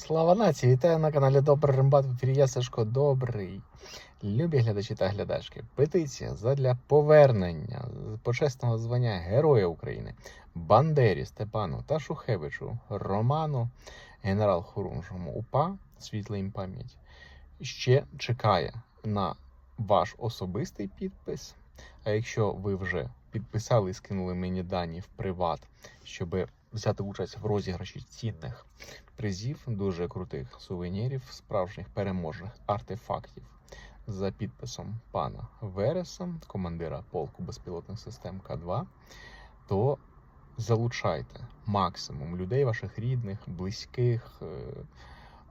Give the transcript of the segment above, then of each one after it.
Слава нації! Вітаю на каналі Добрий ефірі я Сашко Добрий. Любі глядачі та глядачки. Петиція задля повернення почесного звання Героя України Бандері Степану та Шухевичу Роману, генерал Хорунжому УПА, світла їм пам'ять, ще чекає на ваш особистий підпис. А якщо ви вже підписали і скинули мені дані в приват, щоб взяти участь в розіграші цінних призів, дуже крутих сувенірів, справжніх переможних артефактів за підписом пана Вереса, командира полку безпілотних систем К2, то залучайте максимум людей, ваших рідних, близьких, е,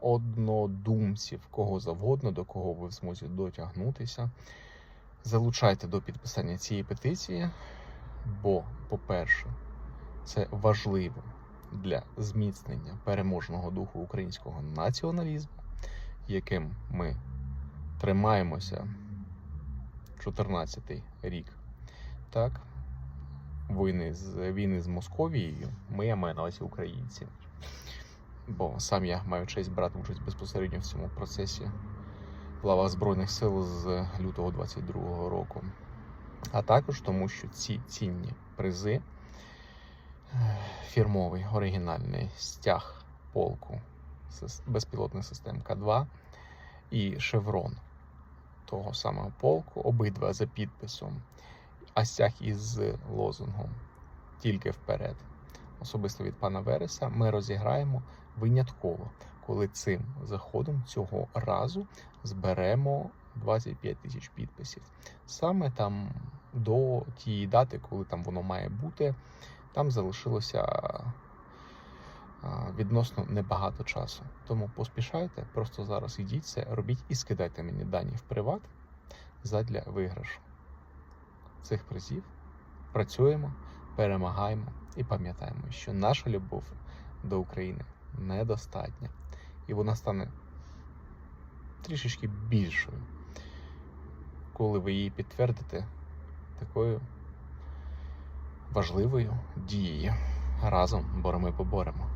однодумців, кого завгодно, до кого ви в змозі дотягнутися. Залучайте до підписання цієї петиції, бо, по-перше, це важливо для зміцнення переможного духу українського націоналізму, яким ми тримаємося 14-й рік. Так, війни з війни з Московією, ми я маю на увазі українці. Бо сам я маю честь брати участь безпосередньо в цьому процесі в лавах Збройних сил з лютого 22-го року. А також тому, що ці цінні призи фірмовий оригінальний стяг полку безпілотних систем К2 і шеврон того самого полку, обидва за підписом, а стяг із лозунгом тільки вперед. Особисто від пана Вереса ми розіграємо винятково, коли цим заходом цього разу зберемо 25 тисяч підписів. Саме там до тієї дати, коли там воно має бути, там залишилося відносно небагато часу. Тому поспішайте, просто зараз ідіть це, робіть і скидайте мені дані в приват задля виграшу цих призів. Працюємо, перемагаємо і пам'ятаємо, що наша любов до України недостатня. І вона стане трішечки більшою, коли ви її підтвердите такою важливою дією. Разом боремо поборемо.